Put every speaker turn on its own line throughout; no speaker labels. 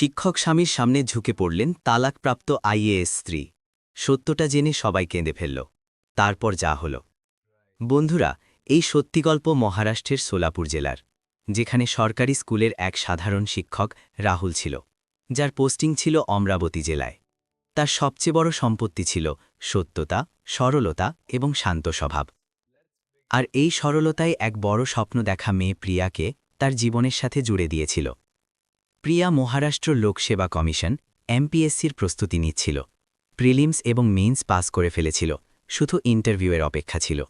শিক্ষক স্বামীর সামনে ঝুঁকে পড়লেন তালাকপ্রাপ্ত আইএএস স্ত্রী। সত্যটা জেনে সবাই কেঁদে ফেলল। তারপর যা হল। বন্ধুরা, এই সত্যি গল্প মহারাষ্ট্রের সোলাপুর জেলার, যেখানে সরকারি স্কুলের এক সাধারণ শিক্ষক রাহুল ছিল, যার পোস্টিং ছিল অমরাবতী জেলায়। তার সবচেয়ে বড় সম্পত্তি ছিল সত্যতা, সরলতা এবং শান্ত স্বভাব। আর এই সরলতায় এক বড় স্বপ্ন দেখা মেয়ে প্রিয়াকে তার জীবনের সাথে জুড়ে দিয়েছিল। প্রিয়া মহারাষ্ট্র লোকসেবা কমিশন, এমপিএসসির প্রস্তুতি নিচ্ছিল। প্রিলিমস এবং মেইনস পাস করে ফেলেছিল, শুধু ইন্টারভিউয়ের অপেক্ষা ছিল।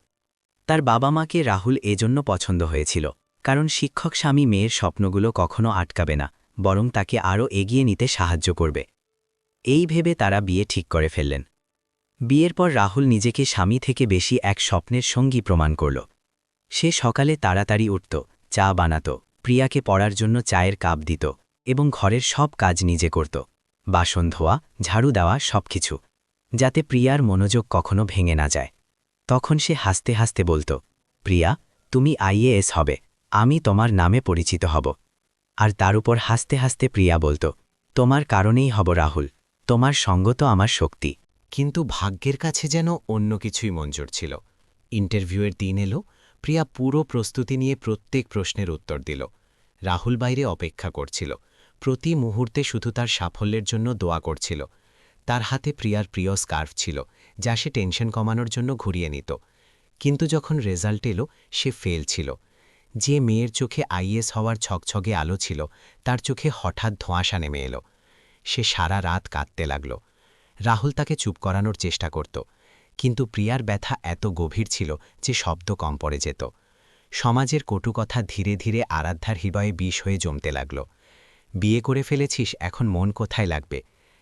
তার বাবা মাকে রাহুল এজন্য পছন্দ হয়েছিল, কারণ শিক্ষক স্বামী মেয়ের স্বপ্নগুলো কখনো আটকাবে না, বরং তাকে আরও এগিয়ে নিতে সাহায্য করবে। এই ভেবে তারা বিয়ে ঠিক করে ফেললেন। বিয়ের পর রাহুল নিজেকে স্বামী থেকে বেশি এক স্বপ্নের সঙ্গী প্রমাণ করল। সে সকালে তাড়াতাড়ি উঠত, চা বানাত, প্রিয়াকে পড়ার জন্য চায়ের কাপ দিত। এবং ঘরের সব কাজ নিজে করত। বাসন ধোয়া, ঝাড়ু দেওয়া, সবকিছু। যাতে প্রিয়ার মনোযোগ কখনো ভেঙে না যায়। তখন সে হাসতে হাসতে বলতো, প্রিয়া, তুমি আইএএস হবে। আমি তোমার নামে পরিচিত হব। আর তার উপর হাসতে হাসতে প্রিয়া বলতো, তোমার কারণেই হব রাহুল। তোমার সঙ্গ তো আমার শক্তি।
কিন্তু ভাগ্যের কাছে যেন অন্য কিছুই মঞ্জুর ছিল। ইন্টারভিউয়ের দিন এলো, প্রিয়া পুরো প্রস্তুতি নিয়ে প্রত্যেক প্রশ্নের উত্তর দিল। রাহুল বাইরে অপেক্ষা করছিল। প্রতি মুহূর্তে শুধু তার সাফল্যের জন্য দোয়া করছিল। তার হাতে প্রিয়ার প্রিয় স্কার্ফ ছিল, যা সে টেনশন কমানোর জন্য ঘুরিয়ে নিত। কিন্তু যখন রেজাল্ট এলো, সে ফেল ছিল। যে মেয়ের চোখে আইএস হওয়ার ছকছগে আলো ছিল, তার চোখে হঠাৎ ধোঁয়াশা নেমে এলো। সে সারা রাত কাঁদতে লাগল। রাহুল তাকে চুপ করানোর চেষ্টা করত। কিন্তু প্রিয়ার ব্যথা এত গভীর ছিল যে শব্দ কম পড়ে যেত। সমাজের কটু কথা ধীরে ধীরে আরাধ্যার হৃদয়ে বিষ হয়ে জমতে লাগল। বিয়ে করে ফেলেছিস, এখন মন কোথায় লাগবে?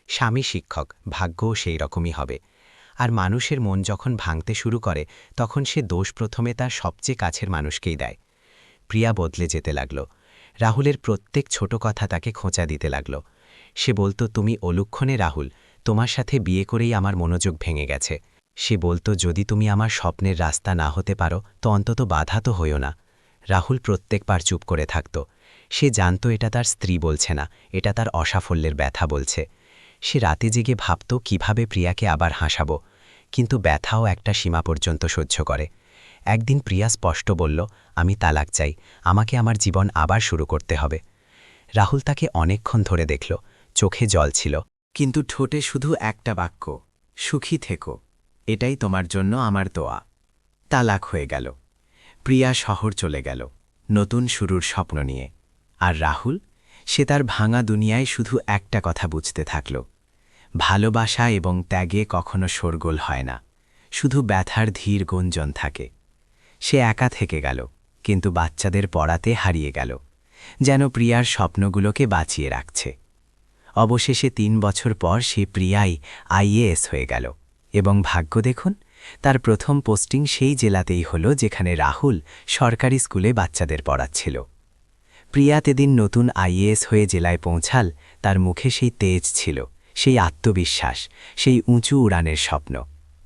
স্বামী শিক্ষক, ভাগ্যও সেই রকমই হবে। আর মানুষের মন যখন ভাঙতে শুরু করে, তখন সে দোষ প্রথমে তার সবচেয়ে কাছের মানুষকেই দেয়। প্রিয়া বদলে যেতে লাগল। রাহুলের প্রত্যেক ছোট কথা তাকে খোঁচা দিতে লাগল। সে বলতো, তুমি অলুক্ষণে রাহুল, তোমার সাথে বিয়ে করেই আমার মনোযোগ ভেঙে গেছে সে বলতো, যদি তুমি আমার স্বপ্নের রাস্তা না হতে পারো, তো অন্তত বাধা তো হইও না রাহুল প্রত্যেকবার চুপ করে থাকত। সে জানত এটা তার স্ত্রী বলছে না, এটা তার অসাফল্যের ব্যথা বলছে। সে রাতে জেগে ভাবত কীভাবে প্রিয়াকে আবার হাসাব, কিন্তু ব্যথাও একটা সীমা পর্যন্ত সহ্য করে। একদিন প্রিয়া স্পষ্ট বলল, আমি তালাক চাই, আমাকে আমার জীবন আবার শুরু করতে হবে। রাহুল তাকে অনেকক্ষণ ধরে দেখল, চোখে জল ছিল।
কিন্তু ঠোঁটে শুধু একটা বাক্য, সুখী থেকো, এটাই তোমার জন্য আমার দোয়া। তালাক হয়ে গেল। প্রিয়া শহর চলে গেল, নতুন শুরুর স্বপ্ন নিয়ে। আর রাহুল, সে তার ভাঙা দুনিয়ায় শুধু একটা কথা বুঝতে থাকল। ভালোবাসা এবং ত্যাগে কখনো শোরগোল হয় না, শুধু ব্যথার ধীর গুঞ্জন থাকে। সে একা থেকে গেল, কিন্তু বাচ্চাদের পড়াতে হারিয়ে গেল, যেন প্রিয়ার স্বপ্নগুলোকে বাঁচিয়ে রাখছে। অবশেষে তিন বছর পর সে প্রিয়াই আইএএস হয়ে গেল এবং ভাগ্য দেখুন, তার প্রথম পোস্টিং সেই জেলাতেই হল যেখানে রাহুল সরকারি স্কুলে বাচ্চাদের পড়াচ্ছিল। প্রিয়া তেদিন নতুন আইএএস হয়ে জেলায় পৌঁছাল, তার মুখে সেই তেজ ছিল, সেই আত্মবিশ্বাস, সেই উঁচু উড়ানের স্বপ্ন।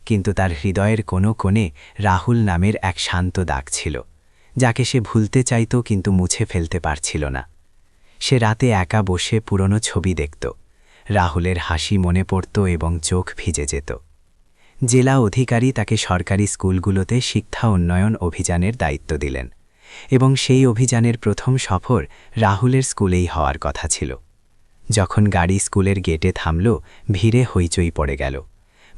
কিন্তু তার হৃদয়ের কোনো কোণে রাহুল নামের এক শান্ত দাগ ছিল, যাকে সে ভুলতে চাইত কিন্তু মুছে ফেলতে পারছিল না। সে রাতে একা বসে পুরনো ছবি দেখত, রাহুলের হাসি মনে পড়ত এবং চোখ ভিজে যেত। জেলা অধিকারী তাকে সরকারি স্কুলগুলোতে শিক্ষা উন্নয়ন অভিযানের দায়িত্ব দিলেন। এবং সেই অভিযানের প্রথম সফর রাহুলের স্কুলেই হওয়ার কথা ছিল। যখন গাড়ি স্কুলের গেটে থামল, ভিড়ে হইচই পড়ে গেল।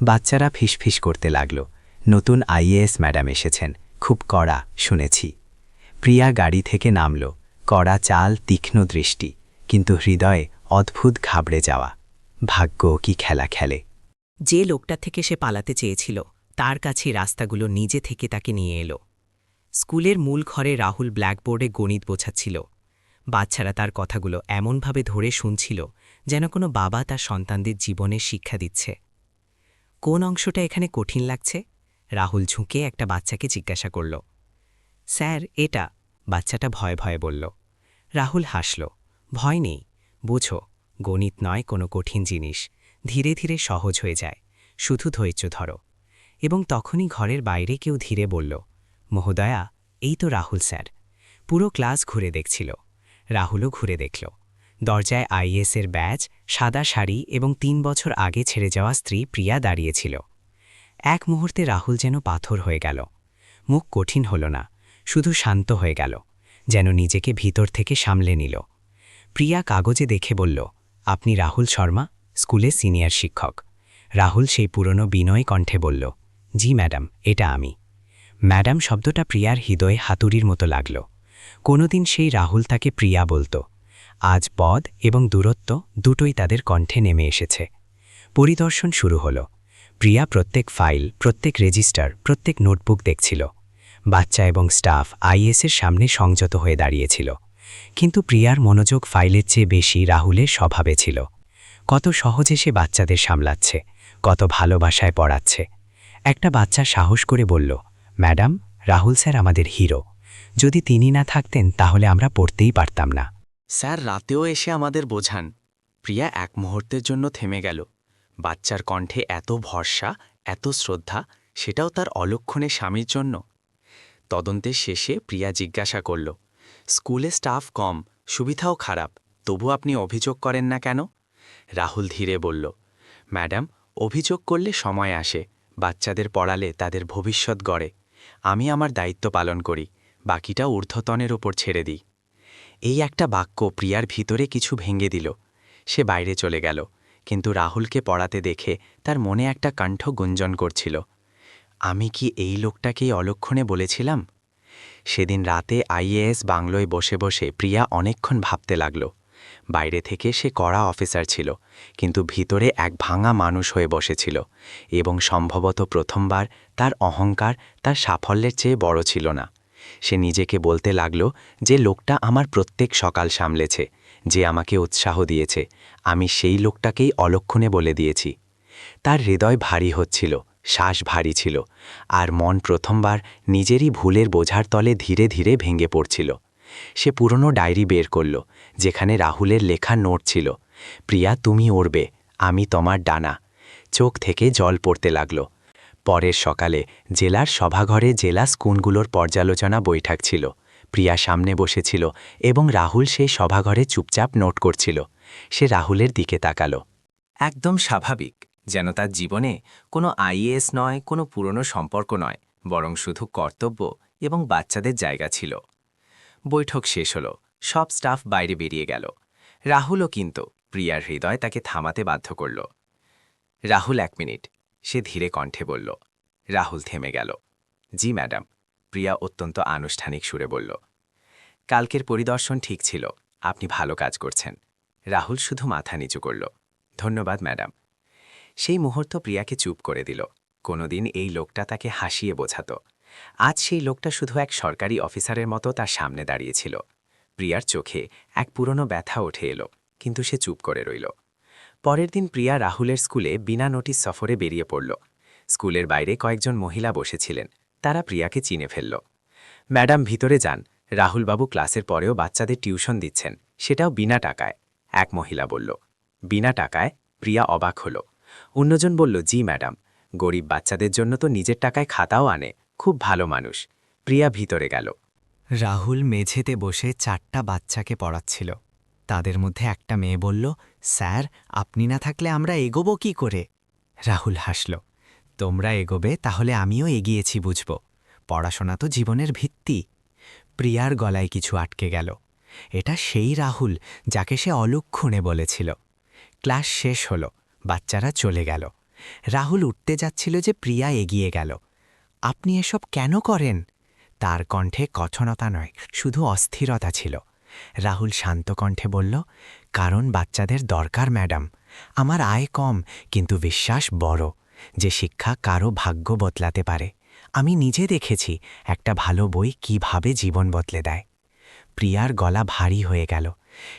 বাচ্চারা ফিসফিস করতে লাগল। নতুন আইএএস ম্যাডাম এসেছেন। খুব কড়া, শুনেছি। প্রিয়া গাড়ি থেকে নামল। কড়া চাল, তীক্ষ্ণ দৃষ্টি। কিন্তু হৃদয়ে অদ্ভুত ঘাবড়ে যাওয়া। ভাগ্য কি খেলা খেলে।
যে লোকটা থেকে সে পালাতে চেয়েছিল, তার কাছে রাস্তাগুলো নিজে থেকে তাকে নিয়ে এলো। স্কুলের মূল ঘরে রাহুল ব্ল্যাকবোর্ডে গণিত বোঝাচ্ছিল। বাচ্চারা তার কথাগুলো এমনভাবে ধরে শুনছিল যেন কোনো বাবা তার সন্তানদের জীবনে শিক্ষা দিচ্ছে। কোন অংশটা এখানে কঠিন লাগছে? রাহুল ঝুঁকে একটা বাচ্চাকে জিজ্ঞাসা করল। স্যার, এটা। বাচ্চাটা ভয়ে ভয়ে বলল। রাহুল হাসল। ভয় নেই। বুঝো, গণিত নয় কোনো কঠিন জিনিস। ধীরে ধীরে সহজ হয়ে যায়। শুধু ধৈর্য ধরো। এবং তখনই ঘরের বাইরে কেউ ধীরে বলল মহোদয়া, এই তো রাহুল স্যার। পুরো ক্লাস ঘুরে দেখছিল। রাহুলও ঘুরে দেখল। দরজায় আইএসের ব্যাজ, সাদা শাড়ি এবং তিন বছর আগে ছেড়ে যাওয়া স্ত্রী প্রিয়া দাঁড়িয়েছিল। এক মুহূর্তে রাহুল যেন পাথর হয়ে গেল। মুখ কঠিন হল না, শুধু শান্ত হয়ে গেল, যেন নিজেকে ভিতর থেকে সামলে নিল। প্রিয়া কাগজে দেখে বলল, আপনি রাহুল শর্মা স্কুলে সিনিয়র শিক্ষক। রাহুল সেই পুরনো বিনয় কণ্ঠে বলল, জি ম্যাডাম, এটা আমি। ম্যাডাম শব্দটা প্রিয়ার হৃদয়ে হাতুড়ির মতো লাগল। কোনোদিন সেই রাহুল তাকে প্রিয়া বলতো। আজ পদ এবং দূরত্ব দুটোই তাদের কণ্ঠে নেমে এসেছে। পরিদর্শন শুরু হল। প্রিয়া প্রত্যেক ফাইল, প্রত্যেক রেজিস্টার, প্রত্যেক নোটবুক দেখছিল। বাচ্চা এবং স্টাফ আইএসের সামনে সংযত হয়ে দাঁড়িয়েছিল। কিন্তু প্রিয়ার মনোযোগ ফাইলের চেয়ে বেশি রাহুলের স্বভাবে ছিল। কত সহজে সে বাচ্চাদের সামলাচ্ছে, কত ভালোবাসায় পড়াচ্ছে। একটা বাচ্চা সাহস করে বলল ম্যাডাম, রাহুল স্যার আমাদের হিরো। যদি তিনি না থাকতেন, তাহলে আমরা পড়তেই পারতাম না।
স্যার, রাতেও এসে আমাদের বোঝান। প্রিয়া এক মুহূর্তের জন্য থেমে গেল। বাচ্চার কণ্ঠে এত ভরসা, এত শ্রদ্ধা, সেটাও তার অলক্ষণে স্বামীর জন্য। তদন্তের শেষে প্রিয়া জিজ্ঞাসা করল, স্কুলে স্টাফ কম, সুবিধাও খারাপ তবু আপনি অভিযোগ করেন না কেন? রাহুল ধীরে বলল, ম্যাডাম, অভিযোগ করলে সময় আসে, বাচ্চাদের পড়ালে তাদের ভবিষ্যৎ গড়ে। আমি আমার দায়িত্ব পালন করি, বাকিটা ঊর্ধ্বতনের ওপর ছেড়ে দিই। এই একটা বাক্য প্রিয়ার ভিতরে কিছু ভেঙে দিল। সে বাইরে চলে গেল, কিন্তু রাহুলকে পড়াতে দেখে তার মনে একটা কণ্ঠ গুঞ্জন করছিল। আমি কি এই লোকটাকেই অলক্ষণে বলেছিলাম? সেদিন রাতে আইএএস বাংলোয় বসে বসে প্রিয়া অনেকক্ষণ ভাবতে লাগল। বাইরে থেকে সে কড়া অফিসার ছিল, কিন্তু ভিতরে এক ভাঙা মানুষ হয়ে বসেছিল এবং সম্ভবত প্রথমবার তার অহংকার তার সাফল্যের চেয়ে বড় ছিল না। সে নিজেকে বলতে লাগল যে, লোকটা আমার প্রত্যেক সকাল সামলেছে, যে আমাকে উৎসাহ দিয়েছে, আমি সেই লোকটাকেই অলক্ষণে বলে দিয়েছি। তার হৃদয় ভারী হচ্ছিল, শ্বাস ভারী ছিল, আর মন প্রথমবার নিজেরই ভুলের বোঝার তলে ধীরে ধীরে ভেঙে পড়ছিল। সে পুরনো ডায়েরি বের করল যেখানে রাহুলের লেখা নোট ছিল। প্রিয়া, তুমি উড়বে আমি তোমার ডানা। চোখ থেকে জল পড়তে লাগল। পরের সকালে জেলার সভাঘরে জেলা স্কুলগুলোর পর্যালোচনা বৈঠক ছিল। প্রিয়া সামনে বসেছিল এবং রাহুল সেই সভাঘরে চুপচাপ নোট করছিল। সে রাহুলের দিকে তাকালো। একদম স্বাভাবিক, যেন তার জীবনে কোনো আইএএস নয়, কোনো পুরনো সম্পর্ক নয়, বরং শুধু কর্তব্য এবং বাচ্চাদের জায়গা ছিল। বৈঠক শেষ হল। সব স্টাফ বাইরে বেরিয়ে গেল। রাহুলও কিন্তু প্রিয়ার হৃদয় তাকে থামাতে বাধ্য করল। রাহুল এক মিনিট, সে ধীরে কণ্ঠে বলল, রাহুল থেমে গেল। জি, ম্যাডাম। প্রিয়া অত্যন্ত আনুষ্ঠানিক সুরে বলল, কালকের পরিদর্শন ঠিক ছিল, আপনি ভালো কাজ করছেন। রাহুল শুধু মাথা নিচু করল, ধন্যবাদ, ম্যাডাম। সেই মুহূর্ত প্রিয়াকে চুপ করে দিল। কোনোদিন এই লোকটা তাকে হাসিয়ে বোঝাত। আজ সেই লোকটা শুধু এক সরকারি অফিসারের মতো তার সামনে দাঁড়িয়েছিল প্রিয়ার চোখে এক পুরনো ব্যথা উঠে এলো, কিন্তু সে চুপ করে রইল। পরের দিন প্রিয়া রাহুলের স্কুলে বিনা নোটিশ সফরে বেরিয়ে পড়ল। স্কুলের বাইরে কয়েকজন মহিলা বসেছিলেন, তারা প্রিয়াকে চিনে ফেলল। ম্যাডাম, ভিতরে যান। রাহুলবাবু ক্লাসের পরেও বাচ্চাদের টিউশন দিচ্ছেন, সেটাও বিনা টাকায়। এক মহিলা বলল। বিনা টাকায় প্রিয়া অবাক হল। অন্যজন বলল, জি, ম্যাডাম। গরিব বাচ্চাদের জন্য তো নিজের টাকায় খাতাও আনে। খুব ভালো মানুষ। প্রিয়া ভিতরে গেল।
রাহুল মেঝেতে বসে চারটা বাচ্চাকে পড়াচ্ছিল। তাদের মধ্যে একটা মেয়ে বলল, স্যার, আপনি না থাকলে আমরা এগোবো কি করে? রাহুল হাসল, তোমরা এগোবে, তাহলে আমিও এগিয়েছি বুঝব। পড়াশোনা তো জীবনের ভিত্তি। প্রিয়ার গলায় কিছু আটকে গেল। এটা সেই রাহুল যাকে সে অলক্ষণে বলেছিল। ক্লাস শেষ হল, বাচ্চারা চলে গেল। রাহুল উঠতে যাচ্ছিল যে প্রিয়া এগিয়ে গেল। আপনি এসব কেন করেন? তার কণ্ঠে কঠনতা নয়, শুধু অস্থিরতা ছিল। রাহুল শান্ত কণ্ঠে বলল, কারণ বাচ্চাদের দরকার, ম্যাডাম। আমার আয় কম, কিন্তু বিশ্বাস বড় যে শিক্ষা কারও ভাগ্য বদলাতে পারে। আমি নিজে দেখেছি একটা ভালো বই কীভাবে জীবন বদলে দেয়। প্রিয়ার গলা ভারী হয়ে গেল।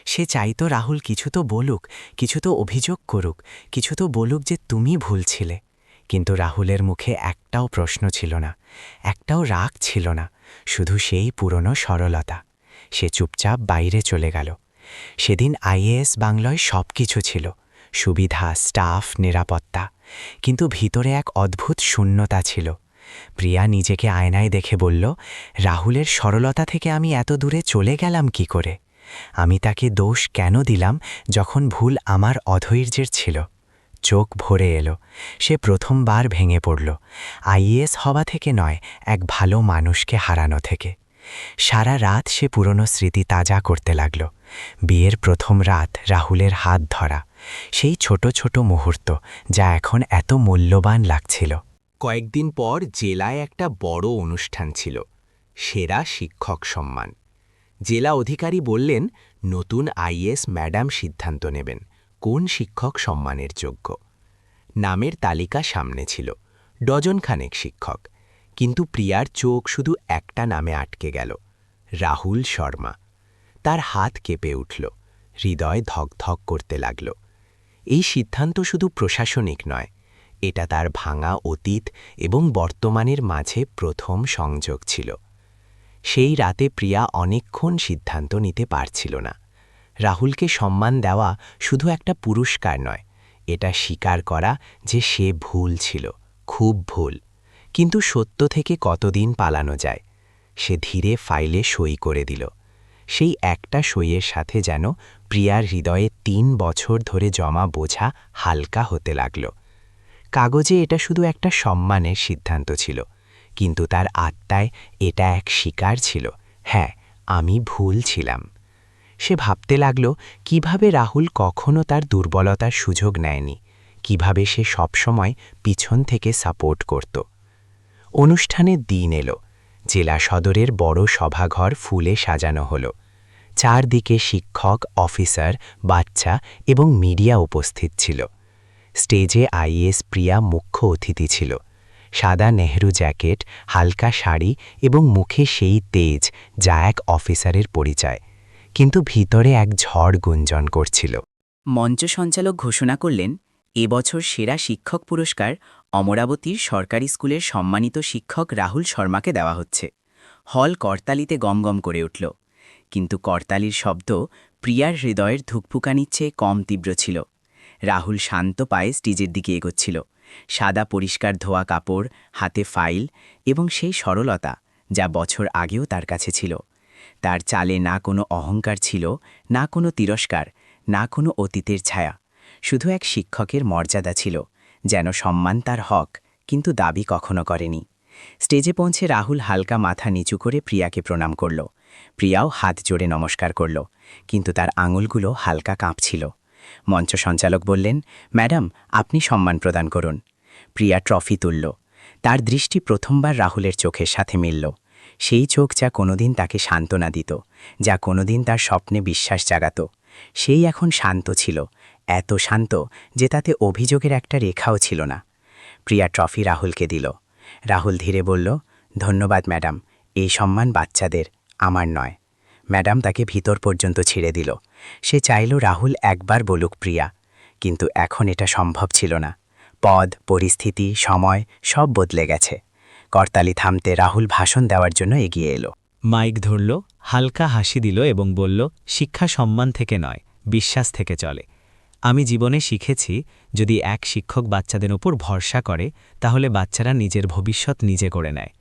সে চাইতো রাহুল কিছু তো বলুক, কিছু তো অভিযোগ করুক, কিছু তো বলুক যে তুমি ভুল ছিলে। কিন্তু রাহুলের মুখে একটাও প্রশ্ন ছিল না, একটাও রাগ ছিল না। শুধু সেই পুরনো সরলতা। সে চুপচাপ বাইরে চলে গেল। সেদিন আইএএস বাংলায় সব কিছু ছিল। সুবিধা, স্টাফ, নিরাপত্তা। কিন্তু ভিতরে এক অদ্ভুত শূন্যতা ছিল। প্রিয়া নিজেকে আয়নায় দেখে বলল, রাহুলের সরলতা থেকে আমি এত দূরে চলে গেলাম কি করে?
আমি তাকে দোষ কেন দিলাম যখন ভুল আমার অধৈর্যের ছিল? চোখ ভরে এলো। সে প্রথমবার ভেঙে পড়ল। আইএস হওয়া থেকে নয়, এক ভালো মানুষকে হারানো থেকে। সারা রাত সে পুরনো স্মৃতি তাজা করতে লাগল। বিয়ের প্রথম রাত রাহুলের হাত ধরা। সেই ছোট ছোট মুহূর্ত যা এখন এত মূল্যবান লাগছিল।
কয়েকদিন পর জেলায় একটা বড় অনুষ্ঠান ছিল। সেরা শিক্ষক সম্মান। জেলা অধিকারী বললেন, নতুন আইএস ম্যাডাম সিদ্ধান্ত নেবেন। কোন শিক্ষক সম্মানের যোগ্য? নামের তালিকা সামনে ছিল, ডজনখানেক শিক্ষক। কিন্তু প্রিয়ার চোখ শুধু একটা নামে আটকে গেল, রাহুল শর্মা। তার হাত কেঁপে উঠল, হৃদয় ধকধক করতে লাগল। এই সিদ্ধান্ত শুধু প্রশাসনিক নয়, এটা তার ভাঙা অতীত এবং বর্তমানের মাঝে প্রথম সংযোগ ছিল। সেই রাতে প্রিয়া অনেকক্ষণ সিদ্ধান্ত নিতে পারছিল না। রাহুলকে সম্মান দেওয়া শুধু একটা পুরস্কার নয়, এটা স্বীকার করা যে সে ভুল ছিল, খুব ভুল। কিন্তু সত্য থেকে কতদিন পালানো যায়, সে ধীরে ফাইলে সই করে দিল। সেই একটা সইয়ের সাথে যেন প্রিয়ার হৃদয়ে তিন বছর ধরে জমা বোঝা হালকা হতে লাগল। কাগজে এটা শুধু একটা সম্মানের সিদ্ধান্ত ছিল, কিন্তু তার আত্মায় এটা এক স্বীকার ছিল হ্যাঁ আমি ভুল ছিলাম। সে ভাবতে লাগল, কীভাবে রাহুল কখনো তার দুর্বলতার সুযোগ নেয়নি? কীভাবে সে সবসময় পিছন থেকে সাপোর্ট করত? অনুষ্ঠানের দিন এলো। জেলা সদরের বড় সভাঘর ফুলে সাজানো হলো। চারদিকে শিক্ষক, অফিসার, বাচ্চা এবং মিডিয়া উপস্থিত ছিল। স্টেজে আইএস প্রিয়া মুখ্য অতিথি ছিল। সাদা নেহরু জ্যাকেট, হালকা শাড়ি এবং মুখে সেই তেজ, যা এক অফিসারের পরিচয়। কিন্তু ভিতরে এক ঝড় গুঞ্জন করছিল।
মঞ্চ সঞ্চালক ঘোষণা করলেন এবছর সেরা শিক্ষক পুরস্কার অমরাবতীর সরকারি স্কুলের সম্মানিত শিক্ষক রাহুল শর্মাকে দেওয়া হচ্ছে। হল করতালিতে গমগম করে উঠল। কিন্তু করতালির শব্দ প্রিয়ার হৃদয়ের ধুকপুকানির চেয়ে কম তীব্র ছিল। রাহুল শান্ত পায়ে স্টেজের দিকে এগোচ্ছিল। সাদা পরিষ্কার ধোয়া কাপড়, হাতে ফাইল এবং সেই সরলতা যা বছর আগেও তার কাছে ছিল। তার চালে না কোনো অহংকার ছিল, না কোনো তিরস্কার, না কোনো অতীতের ছায়া। শুধু এক শিক্ষকের মর্যাদা ছিল, যেন সম্মান তার হক, কিন্তু দাবি কখনো করেনি। স্টেজে পৌঁছে রাহুল হালকা মাথা নিচু করে প্রিয়াকে প্রণাম করল। প্রিয়াও হাত জোড়ে নমস্কার করল, কিন্তু তার আঙুলগুলো হালকা কাঁপছিল। মঞ্চ সঞ্চালক বললেন, ম্যাডাম, আপনি সম্মান প্রদান করুন। প্রিয়া ট্রফি তুলল। তার দৃষ্টি প্রথমবার রাহুলের চোখের সাথে মিলল। সেই চোখ যা কোনোদিন তাকে সান্ত্বনা দিত, যা কোনোদিন তার স্বপ্নে বিশ্বাস জাগাত। সেই এখন শান্ত ছিল, এত শান্ত যে তাতে অভিযোগের একটা রেখাও ছিল না। প্রিয়া ট্রফি রাহুলকে দিল। রাহুল ধীরে বলল, ধন্যবাদ, ম্যাডাম, এই সম্মান বাচ্চাদের, আমার নয়। ম্যাডাম তাকে ভিতর পর্যন্ত ছিঁড়ে দিল। সে চাইল রাহুল একবার বলুক প্রিয়া, কিন্তু এখন এটা সম্ভব ছিল না। পদ, পরিস্থিতি, সময় সব বদলে গেছে। করতালি থামতে রাহুল ভাষণ দেওয়ার জন্য এগিয়ে এলো।
মাইক ধরল, হালকা হাসি দিল এবং বলল, শিক্ষা সম্মান থেকে নয়, বিশ্বাস থেকে চলে। আমি জীবনে শিখেছি, যদি এক শিক্ষক বাচ্চাদের ওপর ভরসা করে, তাহলে বাচ্চারা নিজের ভবিষ্যৎ নিজে করে নেয়।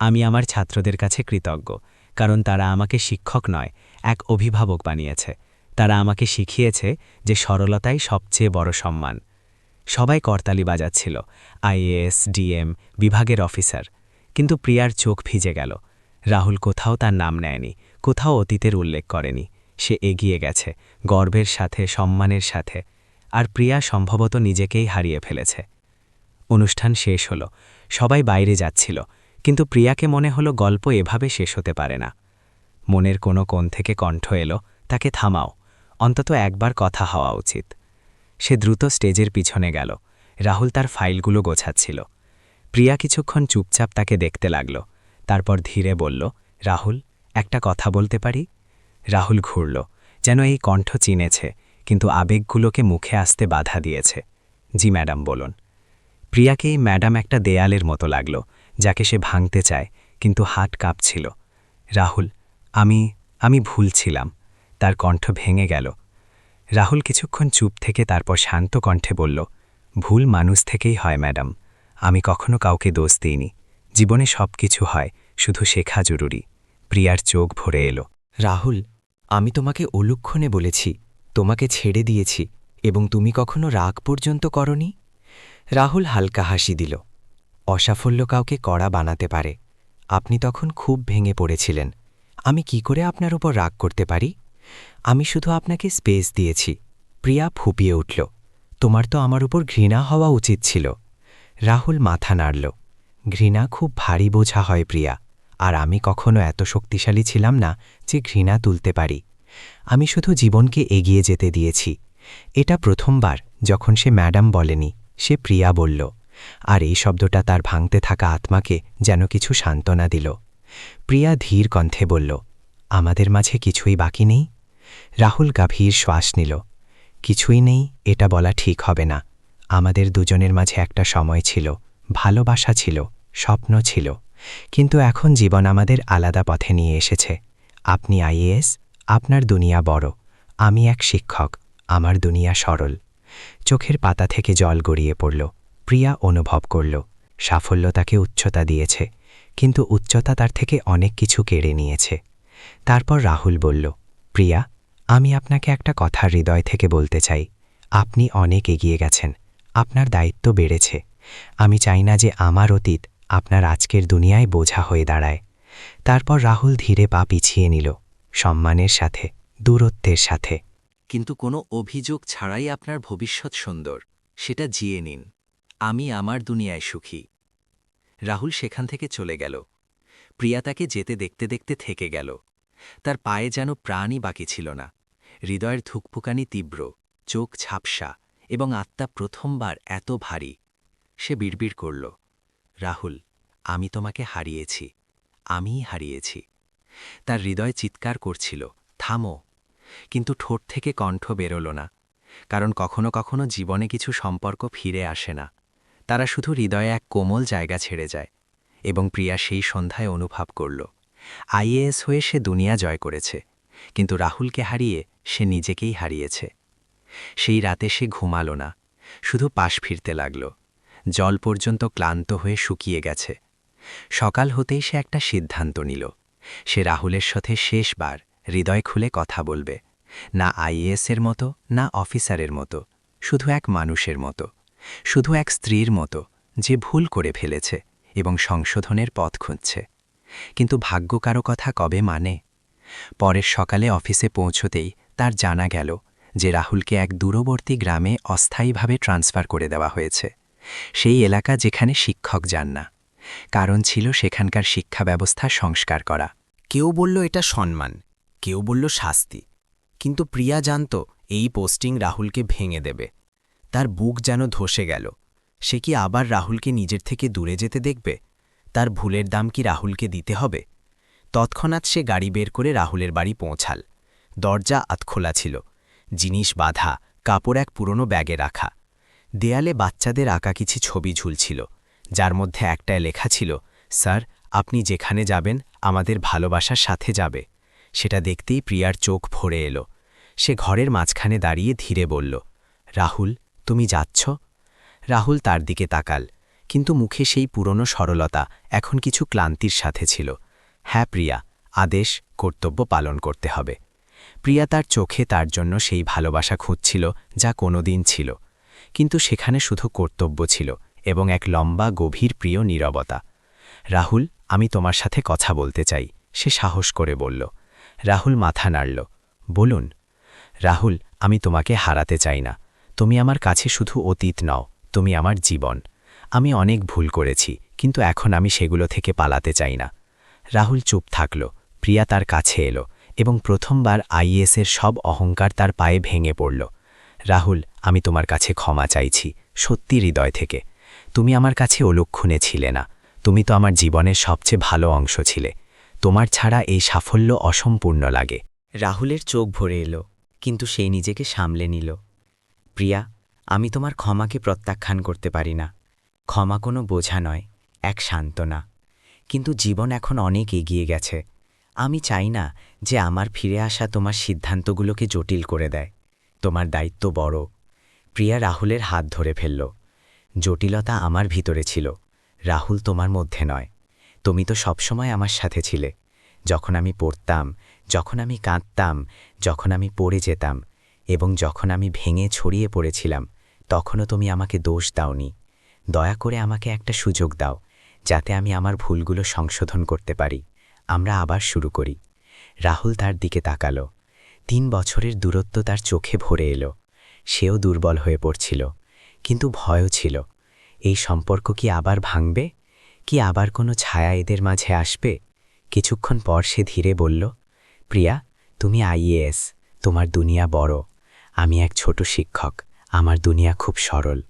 আমি আমার ছাত্রদের কাছে কৃতজ্ঞ, কারণ তারা আমাকে শিক্ষক নয়, এক অভিভাবক বানিয়েছে। তারা আমাকে শিখিয়েছে যে সরলতাই সবচেয়ে বড় সম্মান। সবাই করতালি বাজাচ্ছিল, আইএএস, ডিএম, বিভাগের অফিসার। কিন্তু প্রিয়ার চোখ ভিজে গেল। রাহুল কোথাও তার নাম নেয়নি, কোথাও অতীতের উল্লেখ করেনি। সে এগিয়ে গেছে, গর্বের সাথে, সম্মানের সাথে। আর প্রিয়া সম্ভবত নিজেকেই হারিয়ে ফেলেছে। অনুষ্ঠান শেষ হলো, সবাই বাইরে যাচ্ছিল, কিন্তু প্রিয়াকে মনে হলো গল্প এভাবে শেষ হতে পারে না। মনের কোনো কোণ থেকে কণ্ঠ এলো, তাকে থামাও, অন্তত একবার কথা হওয়া উচিত। সে দ্রুত স্টেজের পিছনে গেল, রাহুল তার ফাইলগুলো গোছাচ্ছিল। প্রিয়া কিছুক্ষণ চুপচাপ তাকে দেখতে লাগল। তারপর ধীরে বলল, রাহুল, একটা কথা বলতে পারি? রাহুল ঘুরল, যেন এই কণ্ঠ চিনেছে, কিন্তু আবেগগুলোকে মুখে আসতে বাধা দিয়েছে। জি ম্যাডাম, বলুন। প্রিয়াকে ম্যাডাম একটা দেয়ালের মতো লাগল, যাকে সে ভাঙতে চায়, কিন্তু হাট কাঁপছিল। রাহুল, আমি আমি ভুল ছিলাম। তার কণ্ঠ ভেঙে গেল। রাহুল কিছুক্ষণ চুপ থেকে তারপর শান্ত কণ্ঠে বলল, ভুল মানুষ থেকেই হয়, ম্যাডাম। আমি কখনো কাউকে দোষ দিইনি। জীবনে সব কিছু হয়, শুধু শেখা জরুরি। প্রিয়ার চোখ ভরে এলো।
রাহুল,
আমি তোমাকে অলুক্ষণে বলেছি, তোমাকে ছেড়ে দিয়েছি, এবং তুমি কখনো রাগ পর্যন্ত করনি? রাহুল হালকা হাসি দিল। অসাফল্য কাউকে কড়া বানাতে পারে। আপনি তখন খুব ভেঙে পড়েছিলেন। আমি কি করে আপনার উপর রাগ করতে পারি? আমি শুধু আপনাকে স্পেস দিয়েছি। প্রিয়া ফুপিয়ে উঠল। তোমার তো আমার উপর ঘৃণা হওয়া উচিত ছিল। রাহুল মাথা নাড়ল। ঘৃণা খুব ভারী বোঝা হয় প্রিয়া। আর আমি কখনো এত শক্তিশালী ছিলাম না যে ঘৃণা তুলতে পারি। আমি শুধু জীবনকে এগিয়ে যেতে দিয়েছি। এটা প্রথমবার যখন সে ম্যাডাম বলেনি, সে প্রিয়া বলল, আর এই শব্দটা তার ভাঙতে থাকা আত্মাকে যেন কিছু সান্ত্বনা দিল। প্রিয়া ধীর কণ্ঠে বলল, আমাদের মাঝে কিছুই বাকি নেই? রাহুল গাভীর শ্বাস নিল, কিছুই নেই, এটা বলা ঠিক হবে না। আমাদের দুজনের মাঝে একটা সময় ছিল, ভালোবাসা ছিল, স্বপ্ন ছিল। কিন্তু এখন জীবন আমাদের আলাদা পথে নিয়ে এসেছে। আপনি আইএএস, আপনার দুনিয়া বড়, আমি এক শিক্ষক, আমার দুনিয়া সরল। চোখের পাতা থেকে জল গড়িয়ে পড়ল, প্রিয়া অনুভব করল সাফল্য তাকে উচ্চতা দিয়েছে, কিন্তু উচ্চতা তার থেকে অনেক কিছু কেড়ে নিয়েছে। তারপর রাহুল বলল, প্রিয়া, আমি আপনাকে একটা কথা হৃদয় থেকে বলতে চাই। আপনি অনেক এগিয়ে গেছেন আপনার দায়িত্ব বেড়েছে। আমি চাই না যে আমার অতীত আপনার আজকের দুনিয়ায় বোঝা হয়ে দাঁড়ায়। তারপর রাহুল ধীরে পা পিছিয়ে নিল, সম্মানের সাথে, দূরত্বের সাথে।
কিন্তু কোনো অভিযোগ ছাড়াই আপনার ভবিষ্যৎ সুন্দর, সেটা জিয়ে নিন। আমি আমার দুনিয়ায় সুখী। রাহুল সেখান থেকে চলে গেল। প্রিয়া তাকে যেতে দেখতে দেখতে থেকে গেল। তার পায়ে যেন প্রাণই বাকি ছিল না। হৃদয়ের ধুকপুকানি তীব্র, চোখ ঝাপসা এবং আত্মা প্রথমবার এত ভারী। সে বিড়বিড় করল, রাহুল, আমি তোমাকে হারিয়েছি, আমিই হারিয়েছি। তার হৃদয় চিৎকার করছিল, থামো। কিন্তু ঠোঁট থেকে কণ্ঠ বেরোল না, কারণ কখনো কখনো জীবনে কিছু সম্পর্ক ফিরে আসে না। তারা শুধু হৃদয়ে এক কোমল জায়গা ছেড়ে যায় এবং প্রিয়া সেই সন্ধ্যায় অনুভব করল, আইএএস হয়ে সে দুনিয়া জয় করেছে, কিন্তু রাহুলকে হারিয়ে সে নিজেকেই হারিয়েছে। সেই রাতে সে ঘুমালো না, শুধু পাশ ফিরতে লাগল। জল পর্যন্ত ক্লান্ত হয়ে শুকিয়ে গেছে। সকাল হতেই সে একটা সিদ্ধান্ত নিল। সে রাহুলের সাথে শেষবার হৃদয় খুলে কথা বলবে। না আইএএসের মতো, না অফিসারের মতো, শুধু এক মানুষের মতো, শুধু এক স্ত্রীর মতো, যে ভুল করে ফেলেছে এবং সংশোধনের পথ খুঁজছে। কিন্তু ভাগ্য কারও কথা কবে মানে? পরের সকালে অফিসে পৌঁছতেই তার জানা গেল যে রাহুলকে এক দূরবর্তী গ্রামে অস্থায়ীভাবে ট্রান্সফার করে দেওয়া হয়েছে। সেই এলাকা যেখানে শিক্ষক যান না। কারণ ছিল সেখানকার শিক্ষা ব্যবস্থা সংস্কার করা।
কেউ বলল এটা সম্মান, কেউ বলল শাস্তি। কিন্তু প্রিয়া জানত এই পোস্টিং রাহুলকে ভেঙে দেবে। তার বুক যেন ধসে গেল। সে কি আবার রাহুলকে নিজের থেকে দূরে যেতে দেখবে? তার ভুলের দাম কি রাহুলকে দিতে হবে? তৎক্ষণাৎ সে গাড়ি বের করে রাহুলের বাড়ি পৌঁছাল। দরজা আতখোলা ছিল। জিনিস বাঁধা, কাপড় এক পুরনো ব্যাগে রাখা। দেয়ালে বাচ্চাদের আঁকা কিছু ছবি ঝুলছিল, যার মধ্যে একটায় লেখা ছিল, স্যার, আপনি যেখানে যাবেন, আমাদের ভালোবাসার সাথে যাবে। সেটা দেখতেই প্রিয়ার চোখ ভরে এলো। সে ঘরের মাঝখানে দাঁড়িয়ে ধীরে বলল, রাহুল, তুমি যাচ্ছ? রাহুল তার দিকে তাকাল, কিন্তু মুখে সেই পুরনো সরলতা এখন কিছু ক্লান্তির সাথে ছিল। হ্যাঁ প্রিয়া, আদেশ, কর্তব্য পালন করতে হবে। প্রিয়া তার চোখে তার জন্য সেই ভালোবাসা খুঁজছিল যা কোনোদিন ছিল, কিন্তু সেখানে শুধু কর্তব্য ছিল এবং এক লম্বা, গভীর, প্রিয় নীরবতা। রাহুল, আমি তোমার সাথে কথা বলতে চাই, সে সাহস করে বলল। রাহুল মাথা নাড়ল। বলুন। রাহুল, আমি তোমাকে হারাতে চাই না। তুমি আমার কাছে শুধু অতীত নও, তুমি আমার জীবন। আমি অনেক ভুল করেছি, কিন্তু এখন আমি সেগুলো থেকে পালাতে চাই না। রাহুল চুপ থাকল। প্রিয়া তার কাছে এলো। এবং প্রথমবার আইএসের সব অহংকার তার পায়ে ভেঙে পড়ল। রাহুল, আমি তোমার কাছে ক্ষমা চাইছি, সত্যি হৃদয় থেকে। তুমি আমার কাছে অলক্ষণে ছিলে না। তুমি তো আমার জীবনের সবচেয়ে ভালো অংশ ছিলে। তোমার ছাড়া এই সাফল্য অসম্পূর্ণ লাগে
রাহুলের চোখ ভরে এলো, কিন্তু সেই নিজেকে সামলে নিল। প্রিয়া, আমি তোমার ক্ষমাকে প্রত্যাখ্যান করতে পারি না। ক্ষমা কোনো বোঝা নয়, এক সান্ত্বনা। কিন্তু জীবন এখন অনেক এগিয়ে গেছে। আমি চাই না যে আমার ফিরে আসা তোমার সিদ্ধান্তগুলোকে জটিল করে দেয়। তোমার দায়িত্ব বড়। প্রিয়া রাহুলের হাত ধরে ফেলল। জটিলতা আমার ভিতরে ছিল। রাহুল তোমার মধ্যে নয়। তুমি তো সবসময় আমার সাথে ছিলে। যখন আমি পড়তাম,
যখন আমি কাঁদতাম, যখন আমি পড়ে যেতাম এবং যখন আমি ভেঙে ছড়িয়ে পড়েছিলাম, তখনও তুমি আমাকে দোষ দাওনি। দয়া করে আমাকে একটা সুযোগ দাও, যাতে আমি আমার ভুলগুলো সংশোধন করতে পারি। আমরা আবার শুরু করি। রাহুল তার দিকে তাকালো। তিন বছরের দূরত্ব তার চোখে ভরে এলো। সেও দুর্বল হয়ে পড়ছিল, কিন্তু ভয়ও ছিল। এই সম্পর্ক কি আবার ভাঙবে? কি আবার কোনো ছায়া এদের মাঝে আসবে? কিছুক্ষণ পর সে ধীরে বলল, প্রিয়া, তুমি আইএএস, তোমার দুনিয়া বড়। আমি এক ছোট শিক্ষক, আমার দুনিয়া খুব সরল।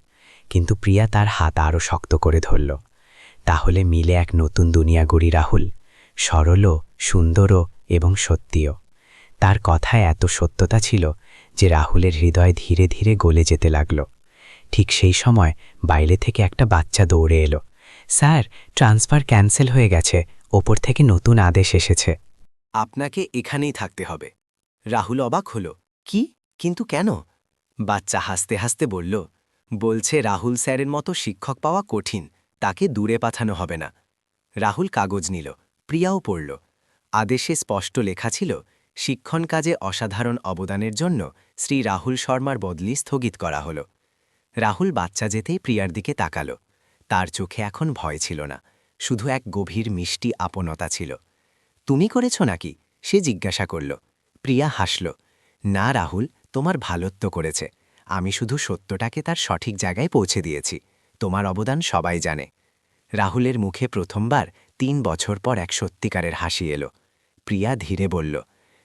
কিন্তু প্রিয়া তার হাত আরও শক্ত করে ধরল। তাহলে মিলে এক নতুন দুনিয়া গড়ি রাহুল। সরলও, সুন্দরও এবং সত্যিও। তার কথায় এত সত্যতা ছিল যে রাহুলের হৃদয় ধীরে ধীরে গলে যেতে লাগল। ঠিক সেই সময় বাইরে থেকে একটা বাচ্চা দৌড়ে এলো। স্যার, ট্রান্সফার ক্যান্সেল হয়ে গেছে। ওপর থেকে নতুন আদেশ এসেছে।
আপনাকে এখানেই থাকতে হবে। রাহুল অবাক হল। কি? কিন্তু কেন? বাচ্চা হাসতে হাসতে বলল, বলছে রাহুল স্যারের মতো শিক্ষক পাওয়া কঠিন, তাকে দূরে পাঠানো হবে না। রাহুল কাগজ নিল। প্রিয়াও পড়ল। আদেশে স্পষ্ট লেখা ছিল, শিক্ষণ কাজে অসাধারণ অবদানের জন্য শ্রী রাহুল শর্মার বদলি স্থগিত করা হল। রাহুল বাচ্চা যেতেই প্রিয়ার দিকে তাকালো। তার চোখে এখন ভয় ছিল না, শুধু এক গভীর মিষ্টি আপনতা ছিল। তুমি করেছ নাকি? সে জিজ্ঞাসা করল। প্রিয়া হাসল। না রাহুল, তোমার ভালত্ব করেছে। আমি শুধু সত্যটাকে তার সঠিক জায়গায় পৌঁছে দিয়েছি। তোমার অবদান সবাই জানে। রাহুলের মুখে প্রথমবার তিন বছর পর এক সত্যিকারের হাসি এলো। প্রিয়া ধীরে বলল,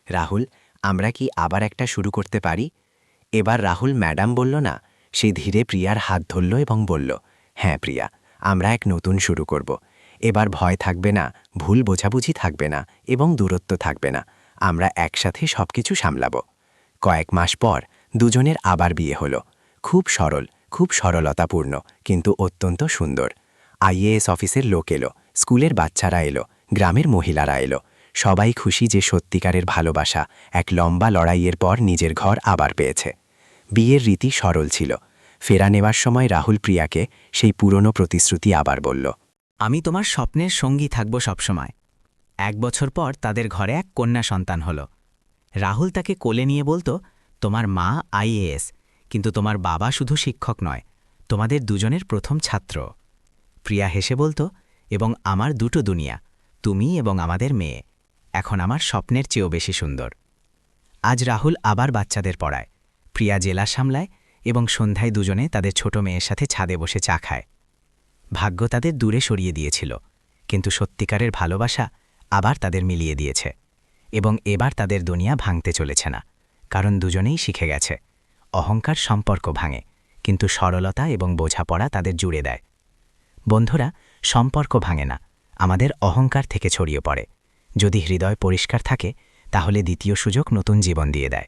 রাহুল, আমরা কি আবার একটা শুরু করতে পারি? এবার রাহুল ম্যাডাম বলল, না। সে ধীরে প্রিয়ার হাত ধরল এবং বলল হ্যাঁ প্রিয়া, আমরা এক নতুন শুরু করব। এবার ভয় থাকবে না, ভুল বোঝাবুঝি থাকবে না এবং দূরত্ব থাকবে না। আমরা একসাথে সবকিছু সামলাব। কয়েক মাস পর দুজনের আবার বিয়ে হলো। খুব সরল, খুব সরলতাপূর্ণ, কিন্তু অত্যন্ত সুন্দর। আইএএস অফিসের লোক এলো। স্কুলের বাচ্চারা এলো, গ্রামের মহিলারা এলো। সবাই খুশি যে সত্যিকারের ভালোবাসা এক লম্বা লড়াইয়ের পর নিজের ঘর আবার পেয়েছে। বিয়ের রীতি সরল ছিল। ফেরা নেওয়ার সময় রাহুল প্রিয়াকে সেই পুরনো প্রতিশ্রুতি আবার বলল,
আমি তোমার স্বপ্নের সঙ্গী থাকব সবসময়। এক বছর পর তাদের ঘরে এক কন্যা সন্তান হল। রাহুল তাকে কোলে নিয়ে বলতো, তোমার মা আইএএস কিন্তু তোমার বাবা শুধু শিক্ষক নয়, তোমাদের দুজনের প্রথম ছাত্র। প্রিয়া হেসে বলতো এবং আমার দুটো দুনিয়া, তুমি এবং আমাদের মেয়ে, এখন আমার স্বপ্নের চেয়েও বেশি সুন্দর। আজ রাহুল আবার বাচ্চাদের পড়ায়, প্রিয়া জেলা সামলায় এবং সন্ধ্যায় দুজনে তাদের ছোট মেয়ের সাথে ছাদে বসে চা খায়। ভাগ্য তাদের দূরে সরিয়ে দিয়েছিল, কিন্তু সত্যিকারের ভালোবাসা আবার তাদের মিলিয়ে দিয়েছে এবং এবার তাদের দুনিয়া ভাঙতে চলেছে না, কারণ দুজনেই শিখে গেছে। অহংকার সম্পর্ক ভাঙে, কিন্তু সরলতা এবং বোঝাপড়া তাদের জুড়ে দেয়। বন্ধুরা সম্পর্ক ভাঙে না, আমাদের অহংকার থেকে ছড়িয়ে পড়ে। যদি হৃদয় পরিষ্কার থাকে, তাহলে দ্বিতীয় সুযোগ নতুন জীবন দিয়ে দেয়।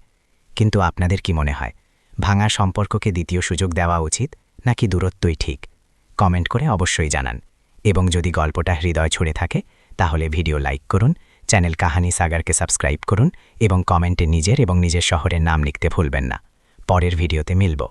কিন্তু আপনাদের কি মনে হয়, ভাঙা সম্পর্ককে দ্বিতীয় সুযোগ দেওয়া উচিত, নাকি দূরত্বই ঠিক? কমেন্ট করে অবশ্যই জানান। এবং যদি গল্পটা হৃদয় ছুঁড়ে থাকে, তাহলে ভিডিও লাইক করুন, চ্যানেল কাহানি সাগারকে সাবস্ক্রাইব করুন, এবং কমেন্টে নিজের এবং নিজের শহরের নাম লিখতে ভুলবেন না। পরের ভিডিওতে মিলব।